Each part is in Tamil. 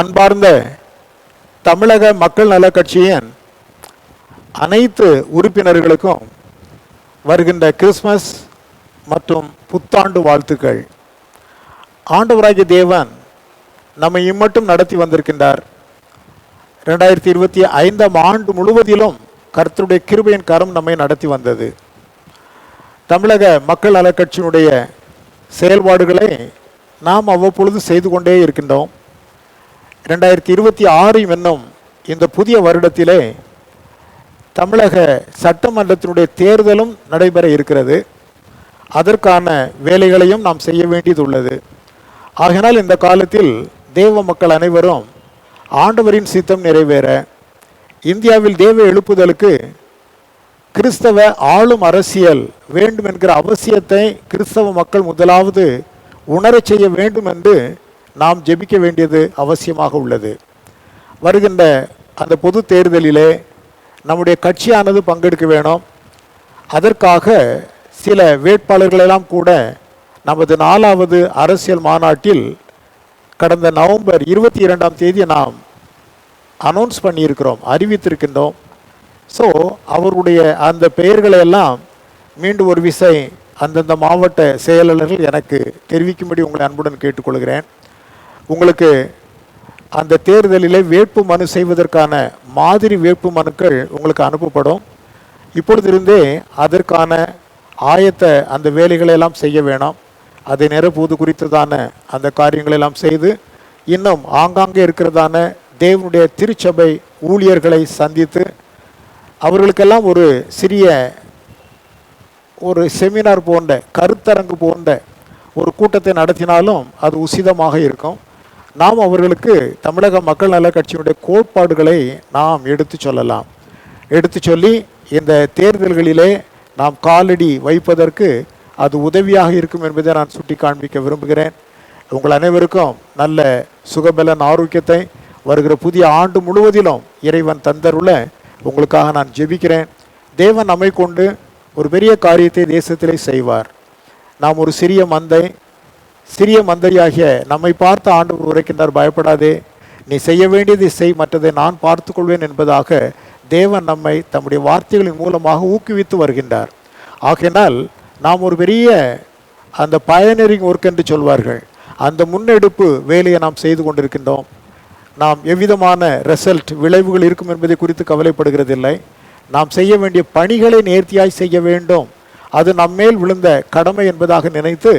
அன்பார்ந்த தமிழக மக்கள் நலக் கட்சியின் அனைத்து உறுப்பினர்களுக்கும் வருகின்ற கிறிஸ்மஸ் மற்றும் புத்தாண்டு வாழ்த்துக்கள். ஆண்டவராகிய தேவன் நம்மை இம்மட்டும் நடத்தி வந்திருக்கின்றார். ரெண்டாயிரத்தி இருபத்தி ஐந்தாம் ஆண்டு முழுவதிலும் கர்த்தருடைய கிருபையின் கரம் நம்மை நடத்தி வந்தது. தமிழக மக்கள் நலக்கட்சியினுடைய செயல்பாடுகளை நாம் அவ்வப்பொழுது செய்து கொண்டே இருக்கின்றோம். ரெண்டாயிரத்தி இருபத்தி ஆறு என்னும் இந்த புதிய வருடத்திலே தமிழக சட்டமன்றத்தினுடைய தேர்தலும் நடைபெற இருக்கிறது. அதற்கான வேலைகளையும் நாம் செய்ய வேண்டியது உள்ளது ஆகினால் இந்த காலத்தில் தேவ மக்கள் அனைவரும் ஆண்டவரின் சித்தம் நிறைவேற இந்தியாவில் தேவ எழுப்புதலுக்கு கிறிஸ்தவ ஆளும் அரசியல் வேண்டும் என்கிற அவசியத்தை கிறிஸ்தவ மக்கள் முதலாவது உணரச் செய்ய வேண்டும் என்று நாம் ஜெபிக்க வேண்டியது அவசியமாக உள்ளது. வருகின்ற அந்த பொது தேர்தலிலே நம்முடைய கட்சியானது பங்கெடுக்க வேணும். அதற்காக சில வேட்பாளர்களெல்லாம் கூட நமது நாலாவது அரசியல் மாநாட்டில் கடந்த நவம்பர் இருபத்தி இரண்டாம் தேதி நாம் அனௌன்ஸ் பண்ணியிருக்கிறோம் அறிவித்திருக்கின்றோம். ஸோ அவருடைய அந்த பெயர்களை எல்லாம் மீண்டும் ஒரு விசை அந்தந்த மாவட்ட செயலாளர்கள் எனக்கு தெரிவிக்கும்படி உங்களை அன்புடன் கேட்டுக்கொள்கிறேன். உங்களுக்கு அந்த தேர்தலிலே வேட்பு மனு செய்வதற்கான மாதிரி வேட்பு மனுக்கள் உங்களுக்கு அனுப்பப்படும். இப்பொழுதிருந்தே அதற்கான ஆயத்த அந்த வேலைகளை எல்லாம் செய்ய வேணாம். அதை நிரப்புவது குறித்ததான அந்த காரியங்களை எல்லாம் செய்து இன்னும் ஆங்காங்கே இருக்கிறதான தேவனுடைய திருச்சபை ஊழியர்களை சந்தித்து அவர்களுக்கெல்லாம் ஒரு சிறிய ஒரு செமினார் போன்ற கருத்தரங்கு போன்ற ஒரு கூட்டத்தை நடத்தினாலும் அது உசிதமாக இருக்கும். நாம் அவர்களுக்கு தமிழக மக்கள் நல கட்சியினுடைய கோட்பாடுகளை நாம் எடுத்து சொல்லலாம். எடுத்து சொல்லி இந்த தேர்தல்களிலே நாம் காலடி வைப்பதற்கு அது உதவியாக இருக்கும் என்பதை நான் சுட்டி காண்பிக்க விரும்புகிறேன். உங்கள் அனைவருக்கும் நல்ல சுகபலன் ஆரோக்கியத்தை வருகிற புதிய ஆண்டு முழுவதிலும் இறைவன் தந்தருள உங்களுக்காக நான் ஜெபிக்கிறேன். தேவன் நம்மை கொண்டு ஒரு பெரிய காரியத்தை தேசத்திலே செய்வார். நாம் ஒரு சிறிய மந்தை சிறிய மந்தரியாகிய நம்மை பார்த்து ஆண்டவர் உரைக்கின்றார் பயப்படாதே நீ செய்ய வேண்டியதை செய் மற்றதை நான் பார்த்துக்கொள்வேன் என்பதாக தேவன் நம்மை தம்முடைய வார்த்தைகளின் மூலமாக ஊக்குவித்து வருகின்றார். ஆகையினால் நாம் ஒரு பெரிய அந்த பயனரிங் ஒர்க் என்று சொல்வார்கள். அந்த முன்னெடுப்பு வேலையை நாம் செய்து கொண்டிருக்கின்றோம். நாம் எவ்விதமான ரிசல்ட் விளைவுகள் இருக்கும் என்பதை குறித்து கவலைப்படுகிறதில்லை. நாம் செய்ய வேண்டிய பணிகளை நேர்த்தியாய் செய்ய வேண்டும். அது நம்மேல் விழுந்த கடமை என்பதாக நினைத்து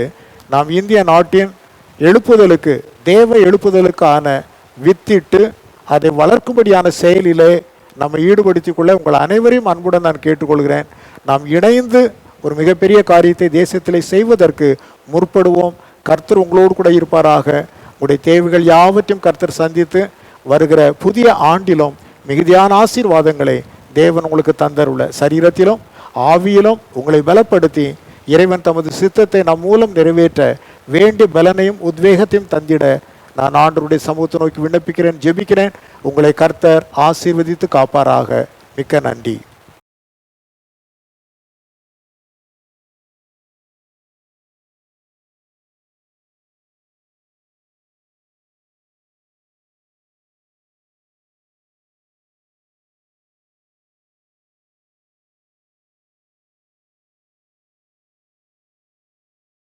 நாம் இந்திய நாட்டின் எழுப்புதலுக்கு தேவ எழுப்புதலுக்கான வித்திட்டு அதை வளர்க்கும்படியான செயலிலே நம்ம ஈடுபடுத்திக் கொள்ள உங்கள் அனைவரையும் அன்புடன் நான் கேட்டுக்கொள்கிறேன். நாம் இணைந்து ஒரு மிகப்பெரிய காரியத்தை தேசத்திலே செய்வதற்கு முற்படுவோம். கர்த்தர் உங்களோடு கூட இருப்பாராக. உங்களுடைய தேவைகள் யாவற்றையும் கர்த்தர் சந்தித்து வருகிற புதிய ஆண்டிலும் மிகுதியான ஆசீர்வாதங்களை தேவன் உங்களுக்கு தந்தருள்ள சரீரத்திலும் ஆவியிலும் உங்களை பலப்படுத்தி இறைவன் தமது சித்தத்தை நம் மூலம் நிறைவேற்ற வேண்டிய பலனையும் உத்வேகத்தையும் தந்திட நான் ஆண்டருடைய சமூகத்தை நோக்கி விண்ணப்பிக்கிறேன் ஜெபிக்கிறேன். உங்களை கர்த்தர் ஆசீர்வதித்து காப்பாராக. மிக்க நன்றி.